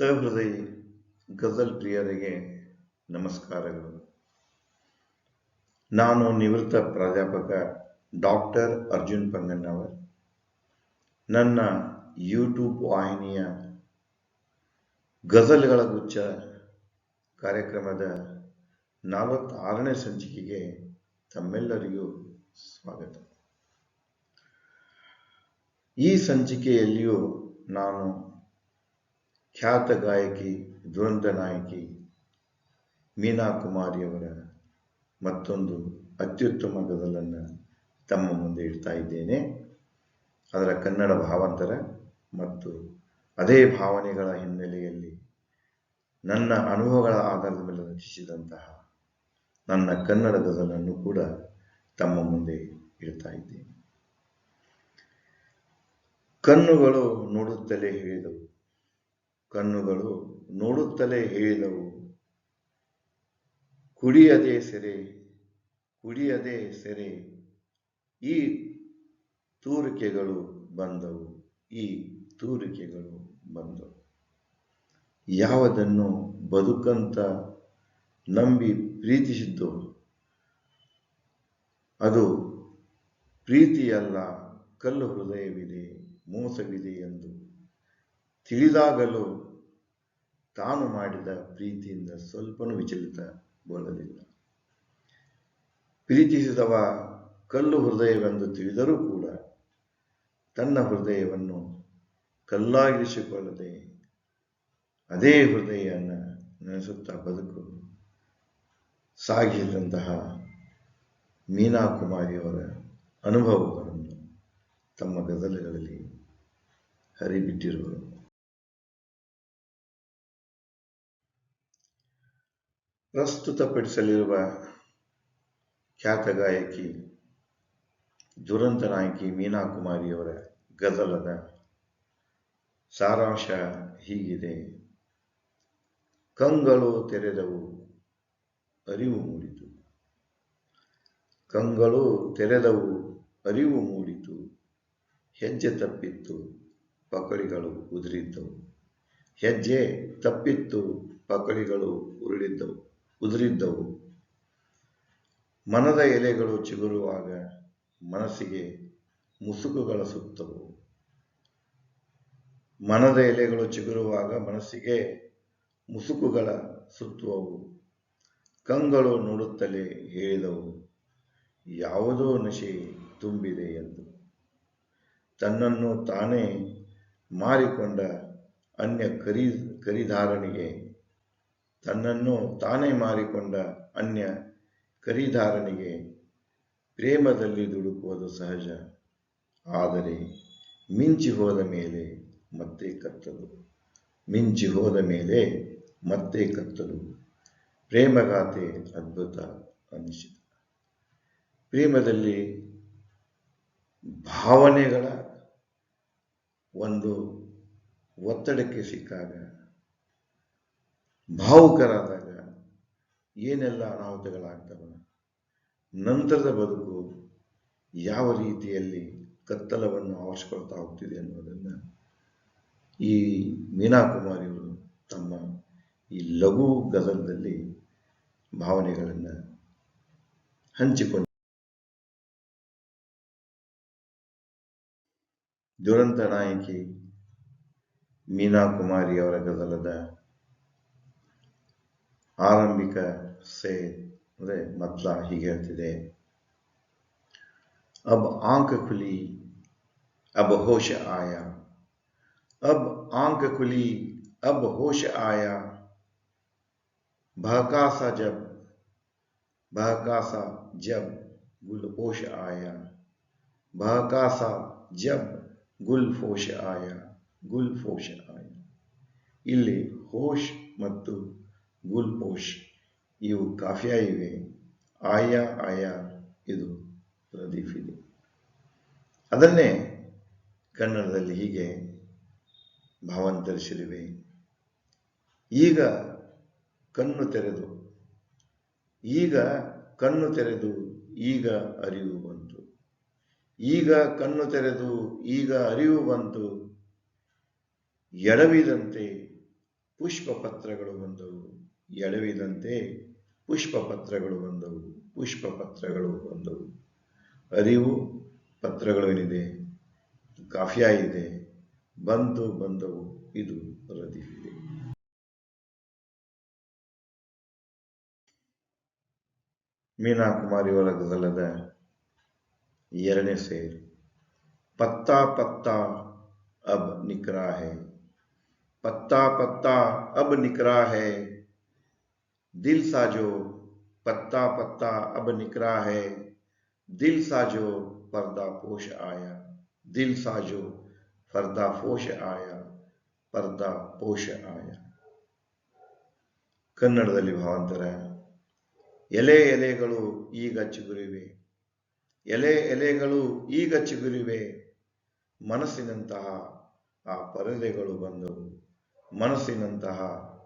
ಸಹೃದಯಿ ಗಜಲ್ ಪ್ರಿಯರಿಗೆ ನಮಸ್ಕಾರಗಳು. ನಾನು ನಿವೃತ್ತ ಪ್ರಾಧ್ಯಾಪಕ ಡಾಕ್ಟರ್ ಅರ್ಜುನ್ ಪಂಗಣ್ಣವರ್. ನನ್ನ ಯೂಟ್ಯೂಬ್ ವಾಹಿನಿಯ ಗಜಲ್ಗಳ ಗುಚ್ಛ ಕಾರ್ಯಕ್ರಮದ ನಲವತ್ತಾರನೇ ಸಂಚಿಕೆಗೆ ತಮ್ಮೆಲ್ಲರಿಗೂ ಸ್ವಾಗತ. ಈ ಸಂಚಿಕೆಯಲ್ಲಿಯೂ ನಾನು ಖ್ಯಾತ ಗಾಯಕಿ ದುರಂತ ನಾಯಕಿ ಮೀನಾ ಕುಮಾರಿಯವರ ಮತ್ತೊಂದು ಅತ್ಯುತ್ತಮ ಗದಲನ್ನು ತಮ್ಮ ಮುಂದೆ ಇಡ್ತಾ ಇದ್ದೇನೆ. ಅದರ ಕನ್ನಡ ಭಾವಾಂತರ ಮತ್ತು ಅದೇ ಭಾವನೆಗಳ ಹಿನ್ನೆಲೆಯಲ್ಲಿ ನನ್ನ ಅನುಭವಗಳ ಆಧಾರದ ಮೇಲೆ ರಚಿಸಿದಂತಹ ನನ್ನ ಕನ್ನಡ ಗದಲನ್ನು ಕೂಡ ತಮ್ಮ ಮುಂದೆ ಇಡ್ತಾ ಇದ್ದೇನೆ. ಕಣ್ಣುಗಳು ನೋಡುತ್ತಲೇ ಹೇಳಿದವು. ಕಣ್ಣುಗಳು ನೋಡುತ್ತಲೇ ಹೇಳಿದವು. ಕುಡಿಯದೆ ಸೆರೆ ಕುಡಿಯದೆ ಸೆರೆ. ಈ ತೂರಿಕೆಗಳು ಬಂದವು, ಈ ತೂರಿಕೆಗಳು ಬಂದವು. ಯಾವುದನ್ನು ಬದುಕಂತ ನಂಬಿ ಪ್ರೀತಿಸಿದ್ದು ಅದು ಪ್ರೀತಿಯಲ್ಲ, ಕಲ್ಲು ಹೃದಯವಿದೆ, ಮೋಸವಿದೆ ಎಂದು ತಿಳಿದಾಗಲೂ ತಾನು ಮಾಡಿದ ಪ್ರೀತಿಯಿಂದ ಸ್ವಲ್ಪನೂ ವಿಚಲಿತಗೊಳ್ಳಲಿಲ್ಲ ಪ್ರೀತಿಸಿದವ ಕಲ್ಲು ಹೃದಯವೆಂದು ತಿಳಿದರೂ ಕೂಡ ತನ್ನ ಹೃದಯವನ್ನು ಕಲ್ಲಾಗಿರಿಸಿಕೊಳ್ಳದೆ ಅದೇ ಹೃದಯವನ್ನು ನೆನೆಸುತ್ತಾ ಬದುಕು ಸಾಗಿಸಿದಂತಹ ಮೀನಾ ಕುಮಾರಿಯವರ ಅನುಭವಗಳನ್ನು ತಮ್ಮ ಗದಲುಗಳಲ್ಲಿ ಹರಿಬಿಟ್ಟಿರುವರು ಪ್ರಸ್ತುತಪಡಿಸಲಿರುವ ಖ್ಯಾತ ಗಾಯಕಿ ದುರಂತ ನಾಯಕಿ ಮೀನಾ ಕುಮಾರಿಯವರ ಗದಲದ ಸಾರಾಂಶ ಹೀಗಿದೆ. ಕಂಗಳು ತೆರೆದವು, ಅರಿವು ಮೂಡಿತು. ಕಂಗಳು ತೆರೆದವು, ಅರಿವು ಮೂಡಿತು. ಹೆಜ್ಜೆ ತಪ್ಪಿತ್ತು, ಪಕಡಿಗಳು ಉದುರಿದ್ದವು. ಹೆಜ್ಜೆ ತಪ್ಪಿತ್ತು, ಪಕಡಿಗಳು ಉರುಳಿದ್ದವು. ಉದುರಿದ್ದವು. ಮನದ ಎಲೆಗಳು ಚಿಗುರುವಾಗ ಮನಸ್ಸಿಗೆ ಮುಸುಕುಗಳ ಸುತ್ತವು. ಮನದ ಎಲೆಗಳು ಚಿಗುರುವಾಗ ಮನಸ್ಸಿಗೆ ಮುಸುಕುಗಳ ಸುತ್ತುವವು. ಕಂಗಳು ನೋಡುತ್ತಲೇ ಹೇಳಿದವು, ಯಾವುದೋ ನಶೆ ತುಂಬಿದೆ ಎಂದು. ತನ್ನನ್ನು ತಾನೇ ಮಾರಿಕೊಂಡ ಅನ್ಯ ಕರಿ ಕರಿಧಾರಣಿಗೆ ತನ್ನನ್ನು ತಾನೇ ಮಾರಿಕೊಂಡ ಅನ್ಯ ಖರೀದಾರನಿಗೆ ಪ್ರೇಮದಲ್ಲಿ ದುಡುಕುವುದು ಸಹಜ. ಆದರೆ ಮಿಂಚಿ ಹೋದ ಮೇಲೆ ಮತ್ತೆ ಕತ್ತಲು. ಮಿಂಚಿ ಹೋದ ಮೇಲೆ ಮತ್ತೆ ಕತ್ತಲು. ಪ್ರೇಮಗಾತೆ ಅದ್ಭುತ ಅನಿಸಿತು ಪ್ರೇಮದಲ್ಲಿ ಭಾವನೆಗಳ ಒಂದು ಒತ್ತಡಕ್ಕೆ ಸಿಕ್ಕಾಗ ಭಾವುಕರಾದಾಗ ಏನೆಲ್ಲ ಅನಾಹುತಗಳಾಗ್ತವೆ? ನಂತರದ ಬದುಕು ಯಾವ ರೀತಿಯಲ್ಲಿ ಕತ್ತಲವನ್ನು ಆವರಿಸ್ಕೊಳ್ತಾ ಹೋಗ್ತಿದೆ ಅನ್ನೋದನ್ನು ಈ ಮೀನಾ ಕುಮಾರಿಯವರು ತಮ್ಮ ಈ ಲಘು ಗಜಲದಲ್ಲಿ ಭಾವನೆಗಳನ್ನು ಹಂಚಿಕೊಂಡು ದುರಂತ ನಾಯಕಿ ಮೀನಾ ಕುಮಾರಿ ಅವರ ಗಜಲದ ಆರಂಭಿಕ ಅಂದರೆ ಮೊದಲ ಹೀಗೆ ಹೇಳ್ತಿದೆ. اب آنکھ کھلی اب ہوش آیا اب آنکھ کھلی اب ہوش آیا بہکا سا جب بہکا سا جب گل پوش آیا بہکا سا جب گل فوش آیا گل فوش آیا ಇಲ್ಲಿ ಹೋಶ್ ಮತ್ತು ಗುಲ್ಪೋಷ್ ಇವು ಕಾಫಿಯಾ ಇವೆ. ಆಯಾ ಆಯಾ ಇದು ಪ್ರದೀಪ್ ಇದೆ. ಅದನ್ನೇ ಕನ್ನಡದಲ್ಲಿ ಹೀಗೆ ಭಾವಾಂತರಿಸಿರುವೆ. ಈಗ ಕಣ್ಣು ತೆರೆದು, ಈಗ ಕಣ್ಣು ತೆರೆದು, ಈಗ ಅರಿವು ಬಂತು. ಈಗ ಕಣ್ಣು ತೆರೆದು, ಈಗ ಅರಿವು ಬಂತು. ಎಡವಿದಂತೆ ಪುಷ್ಪ ಪತ್ರಗಳು ಬಂದವು. ಎಳೆವಿದಂತೆ ಪುಷ್ಪ ಪತ್ರಗಳು ಬಂದವು ಪುಷ್ಪ ಪತ್ರಗಳು ಬಂದವು. ಅರಿವು ಪತ್ರಗಳು ಏನಿದೆ ಕಾಫಿಯ ಇದೆ ಬಂತು ಬಂದವು, ಇದು ವರದಿ ಮೀನಾ ಕುಮಾರಿ ವರ್ಗದಲ್ಲದ ಎರಡನೇ ಸೇರು. ಪತ್ತಾ ಪತ್ತಾ ಅಬ್ ನಿಖರ ಹೇ ಪತ್ತಾ ಪತ್ತಾ ಅಬ್ ನಿಖರ ಹೇ दिल सा जो पत्ता पत्ता अब निकरा है दिल सा जो पर्दा पोश आया दिल सा जो पर्दा पोश आया पर्दा पोश आया ಕನ್ನಡದಲ್ಲಿ ಭಾವಾಂತರ ಎಲೆ ಎಲೆಗಳು ಈಗ ಚಿಗುರಿವೆ ಎಲೆ ಎಲೆಗಳು ಈಗ ಚಿಗುರಿವೆ ಮನಸ್ಸಿನಂತಹ ಆ ಪರದೆಗಳು ಬಂದವು ಮನಸ್ಸಿನಂತಹ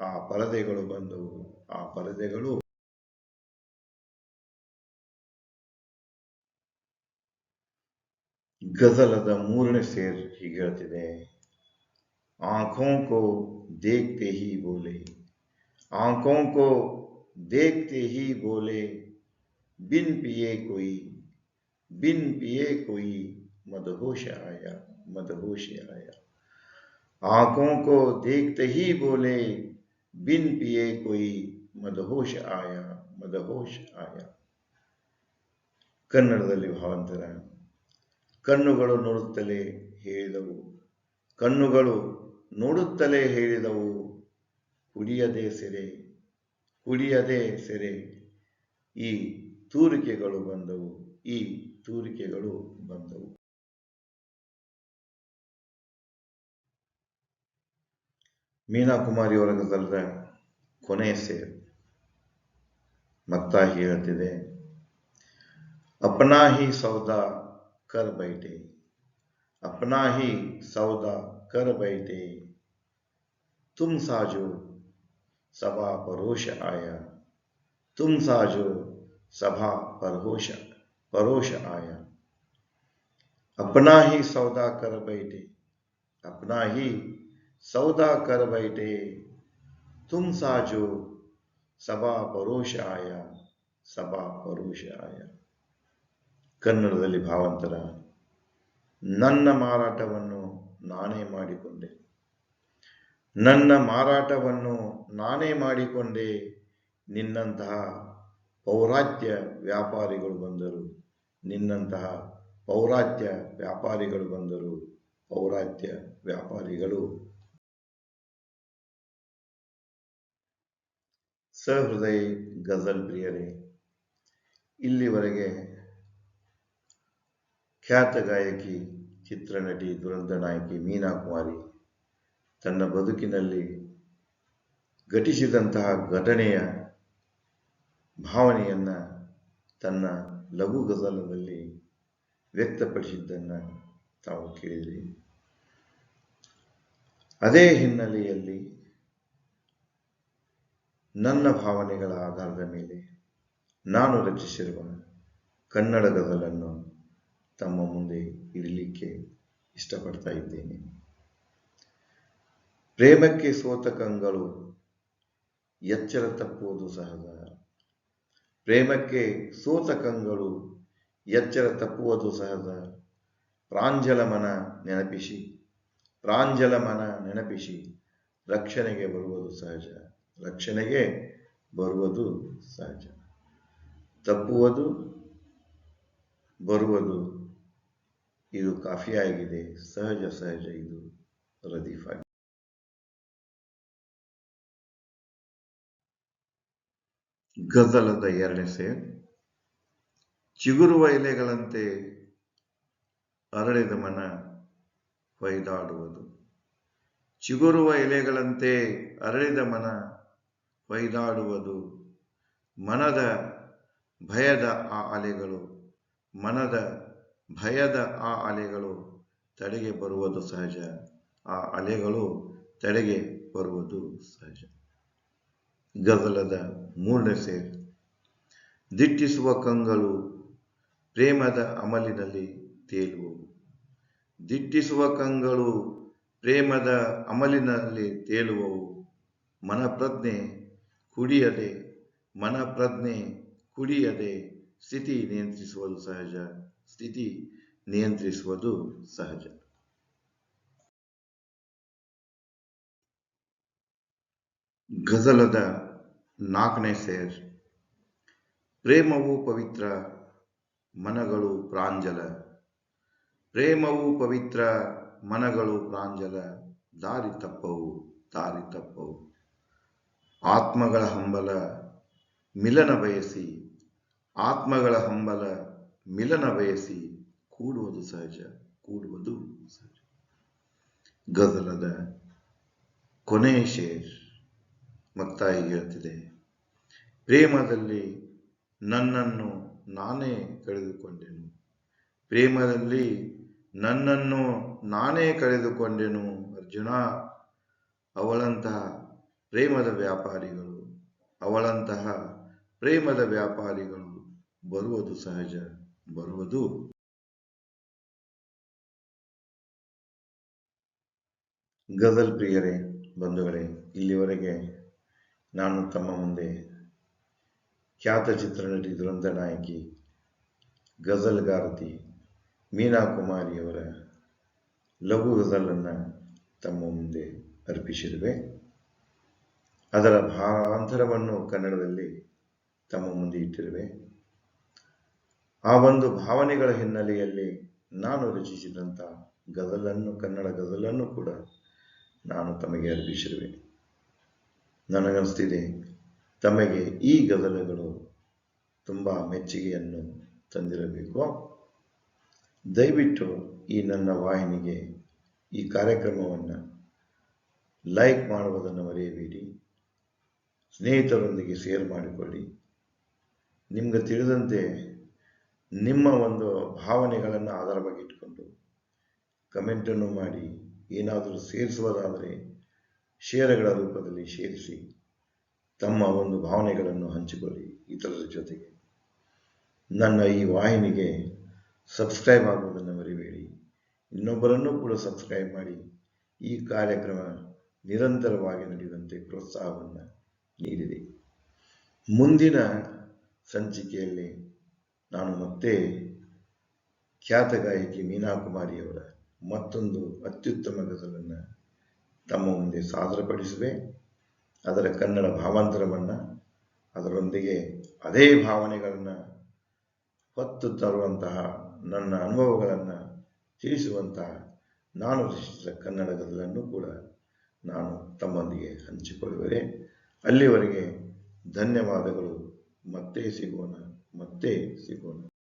ಆ ಪರದೆಗಳು ಬಂದವು ಆ ಪರದೆಗಳು. غزلد مورن شیر ہگڑت دے آنکھوں کو دیکھتے ہی بولے آنکھوں کو دیکھتے ہی بولے بن پیے کوئی بن پیے کوئی مدہوش آیا مدہوش آیا آنکھوں کو دیکھتے ہی بولے بن پیے کوئی ಮದಹೋಶ ಆಯ ಮದಹೋಶ ಆಯ. ಕನ್ನಡದಲ್ಲಿ ಭಾವಂತರ, ಕಣ್ಣುಗಳು ನೋಡುತ್ತಲೇ ಹೇಳಿದವು, ಕಣ್ಣುಗಳು ನೋಡುತ್ತಲೇ ಹೇಳಿದವು, ಕುಡಿಯದೆ ಸೆರೆ ಕುಡಿಯದೆ ಸೆರೆ. ಈ ತೂರಿಕೆಗಳು ಬಂದವು, ಈ ತೂರಿಕೆಗಳು ಬಂದವು. ಮೀನಾಕುಮಾರಿಯವರ ಕಲದ ಕೊನೆಯ ಸೇರು. متا ہی ہتدے اپنا ہی سودا کر بیٹھے اپنا ہی سودا کر بیٹے تم ساجو سبا پروش آیا تم ساجو سبھا پروش پروش آیا اپنا ہی سودا کر بیٹھے اپنا ہی سودا کر بیٹے تم ساجو ಸಭಾ ಪರೋಷಾಯ ಸಭಾ ಪರೋಷಾಯ. ಕನ್ನಡದಲ್ಲಿ ಭಾವಂತರ, ನನ್ನ ಮಾರಾಟವನ್ನು ನಾನೇ ಮಾಡಿಕೊಂಡೆ. ನನ್ನ ಮಾರಾಟವನ್ನು ನಾನೇ ಮಾಡಿಕೊಂಡೆ. ನಿನ್ನಂತಹ ಪೌರಾತ್ಯ ವ್ಯಾಪಾರಿಗಳು ಬಂದರು. ನಿನ್ನಂತಹ ಪೌರಾತ್ಯ ವ್ಯಾಪಾರಿಗಳು ಬಂದರು. ಪೌರಾತ್ಯ ವ್ಯಾಪಾರಿಗಳು. ಸಹೃದಯ ಗಜಲ್ ಪ್ರಿಯರೇ, ಇಲ್ಲಿವರೆಗೆ ಖ್ಯಾತ ಗಾಯಕಿ, ಚಿತ್ರನಟಿ, ದುರಂತ ನಾಯಕಿ ಮೀನಾ ಕುಮಾರಿ ತನ್ನ ಬದುಕಿನಲ್ಲಿ ಘಟಿಸಿದಂತಹ ಘಟನೆಯ ಭಾವನೆಯನ್ನು ತನ್ನ ಲಘು ಗಜಲದಲ್ಲಿ ವ್ಯಕ್ತಪಡಿಸಿದ್ದನ್ನು ತಾವು ಕೇಳಿದ್ರಿ. ಅದೇ ಹಿನ್ನೆಲೆಯಲ್ಲಿ ನನ್ನ ಭಾವನೆಗಳ ಆಧಾರದ ಮೇಲೆ ನಾನು ರಚಿಸಿರುವ ಕನ್ನಡ ಗಜಲನ್ನು ತಮ್ಮ ಮುಂದೆ ಇರಲಿಕ್ಕೆ ಇಷ್ಟಪಡ್ತಾ ಇದ್ದೇನೆ. ಪ್ರೇಮಕ್ಕೆ ಸೋತ ಕಂಗಳು ಎಚ್ಚರ ತಪ್ಪುವುದು ಸಹಜ. ಪ್ರೇಮಕ್ಕೆ ಸೋತ ಕಂಗಳು ಎಚ್ಚರ ತಪ್ಪುವುದು ಸಹಜ. ಪ್ರಾಂಜಲ ಮನ ನೆನಪಿಸಿ, ಪ್ರಾಂಜಲ ಮನ ನೆನಪಿಸಿ ರಕ್ಷಣೆಗೆ ಬರುವುದು ಸಹಜ. ರಕ್ಷಣೆಗೆ ಬರುವುದು ಸಹಜ. ತಪ್ಪುವುದು, ಬರುವುದು, ಇದು ಕಾಫಿಯಾಗಿದೆ, ಸಹಜ ಸಹಜ, ಇದು ರದೀಫ್ ಆಗಿದೆ ಗಜಲದ ಎರಡನೇ ಸೇ, ಚಿಗುರುವ ಎಲೆಗಳಂತೆ ಅರಳಿದ ಮನ ಹೊಯ್ದಾಡುವುದು. ಚಿಗುರುವ ಎಲೆಗಳಂತೆ ಅರಳಿದ ಮನ ಹೊಯ್ದಾಡುವುದು ಮನದ ಭಯದ ಆ ಅಲೆಗಳು, ಮನದ ಭಯದ ಆ ಅಲೆಗಳು ತಡೆಗೆ ಬರುವುದು ಸಹಜ. ಆ ಅಲೆಗಳು ತಡೆಗೆ ಬರುವುದು ಸಹಜ. ಗದಲದ ಮೂರನೇ ಸೇರ್. ದಿಟ್ಟಿಸುವ ಕಂಗಳು ಪ್ರೇಮದ ಅಮಲಿನಲ್ಲಿ ತೇಲುವವು ದಿಟ್ಟಿಸುವ ಕಂಗಳು ಪ್ರೇಮದ ಅಮಲಿನಲ್ಲಿ ತೇಲುವವು ಮನಪ್ರಜ್ಞೆ ಕುಡಿಯದೆ, ಮನಪ್ರಜ್ಞೆ ಕುಡಿಯದೆ ಸ್ಥಿತಿ ನಿಯಂತ್ರಿಸುವುದು ಸಹಜ, ಸ್ಥಿತಿ ನಿಯಂತ್ರಿಸುವುದು ಸಹಜ. ಗಜಲದ ನಾಲ್ಕನೇ ಸೇರ್. ಪ್ರೇಮವು ಪವಿತ್ರ, ಮನಗಳು ಪ್ರಾಂಜಲ. ಪ್ರೇಮವು ಪವಿತ್ರ, ಮನಗಳು ಪ್ರಾಂಜಲ. ದಾರಿ ತಪ್ಪವು ದಾರಿ ತಪ್ಪವು. ಆತ್ಮಗಳ ಹಂಬಲ ಮಿಲನ ಬಯಸಿ, ಆತ್ಮಗಳ ಹಂಬಲ ಮಿಲನ ಬಯಸಿ ಕೂಡುವುದು ಸಹಜ ಕೂಡುವುದು ಸಹಜ. ಗದಲದ ಕೊನೆಯ ಶೇರ್ ಮತ್ತಾಯಿ ಹೇಳ್ತಿದೆ, ಪ್ರೇಮದಲ್ಲಿ ನನ್ನನ್ನು ನಾನೇ ಕಳೆದುಕೊಂಡೆನು. ಪ್ರೇಮದಲ್ಲಿ ನನ್ನನ್ನು ನಾನೇ ಕಳೆದುಕೊಂಡೆನು ಅರ್ಜುನ, ಅವಳಂತಹ ಪ್ರೇಮದ ವ್ಯಾಪಾರಿಗಳು, ಅವಳಂತಹ ಪ್ರೇಮದ ವ್ಯಾಪಾರಿಗಳು ಬರುವುದು ಸಹಜ, ಬರುವುದು ಗಜಲ್ ಪ್ರಿಯರೇ, ಬಂಧುಗಳೇ, ಇಲ್ಲಿವರೆಗೆ ನಾನು ತಮ್ಮ ಮುಂದೆ ಖ್ಯಾತ ಚಿತ್ರನಟಿ ದುರಂತ ನಾಯಕಿ ಗಜಲ್ಗಾರತಿ ಮೀನಾ ಕುಮಾರಿಯವರ ಲಘು ಗಜಲನ್ನು ತಮ್ಮ ಮುಂದೆ ಅರ್ಪಿಸಿರುವೆ. ಅದರ ಭಾವಾಂತರವನ್ನು ಕನ್ನಡದಲ್ಲಿ ತಮ್ಮ ಮುಂದೆ ಇಟ್ಟಿರುವೆ. ಆ ಒಂದು ಭಾವನೆಗಳ ಹಿನ್ನೆಲೆಯಲ್ಲಿ ನಾನು ರಚಿಸಿದಂಥ ಗದಲನ್ನು ಕನ್ನಡ ಗದಲನ್ನು ಕೂಡ ನಾನು ತಮಗೆ ಅರ್ಪಿಸಿರುವೆ. ನನಗನ್ನಿಸ್ತಿದೆ, ತಮಗೆ ಈ ಗದಲಗಳು ತುಂಬ ಮೆಚ್ಚುಗೆಯನ್ನು ತಂದಿರಬೇಕು. ದಯವಿಟ್ಟು ಈ ನನ್ನ ವಾಹಿನಿಗೆ ಈ ಕಾರ್ಯಕ್ರಮವನ್ನು ಲೈಕ್ ಮಾಡುವುದನ್ನು ಮರೆಯಬೇಡಿ. ಸ್ನೇಹಿತರೊಂದಿಗೆ ಶೇರ್ ಮಾಡಿಕೊಳ್ಳಿ. ನಿಮ್ಗೆ ತಿಳಿದಂತೆ ನಿಮ್ಮ ಒಂದು ಭಾವನೆಗಳನ್ನು ಆಧಾರವಾಗಿ ಇಟ್ಕೊಂಡು ಕಮೆಂಟನ್ನು ಮಾಡಿ. ಏನಾದರೂ ಸೇರಿಸುವುದಾದರೆ ಶೇರಗಳ ರೂಪದಲ್ಲಿ ಸೇರಿಸಿ ತಮ್ಮ ಒಂದು ಭಾವನೆಗಳನ್ನು ಹಂಚಿಕೊಳ್ಳಿ ಇತರರ ಜೊತೆಗೆ. ನನ್ನ ಈ ವಾಹಿನಿಗೆ ಸಬ್ಸ್ಕ್ರೈಬ್ ಆಗುವುದನ್ನು ಮರಿಬೇಡಿ. ಇನ್ನೊಬ್ಬರನ್ನು ಕೂಡ ಸಬ್ಸ್ಕ್ರೈಬ್ ಮಾಡಿ. ಈ ಕಾರ್ಯಕ್ರಮ ನಿರಂತರವಾಗಿ ನಡೆಯುವಂತೆ ಪ್ರೋತ್ಸಾಹವನ್ನು ನೀಡಿದೆ. ಮುಂದಿನ ಸಂಚಿಕೆಯಲ್ಲಿ ನಾನು ಮತ್ತೆ ಖ್ಯಾತ ಗಾಯಕಿ ಮೀನಾ ಕುಮಾರಿಯವರ ಮತ್ತೊಂದು ಅತ್ಯುತ್ತಮ ಗಜಲನ್ನು ತಮ್ಮ ಮುಂದೆ ಸಾದರಪಡಿಸುವೆ ಅದರ ಕನ್ನಡ ಭಾವಾಂತರವನ್ನು ಅದರೊಂದಿಗೆ ಅದೇ ಭಾವನೆಗಳನ್ನು ಹೊತ್ತು ತರುವಂತಹ ನನ್ನ ಅನುಭವಗಳನ್ನು ತಿಳಿಸುವಂತಹ ನಾನು ರಚಿಸಿದ ಕನ್ನಡ ಗದಲನ್ನು ಕೂಡ ನಾನು ತಮ್ಮೊಂದಿಗೆ ಹಂಚಿಕೊಳ್ಳುವೆ. ಅಲ್ಲಿವರೆಗೆ ಧನ್ಯವಾದಗಳು. ಮತ್ತೆ ಸಿಗೋಣ ಮತ್ತೆ ಸಿಗೋಣ.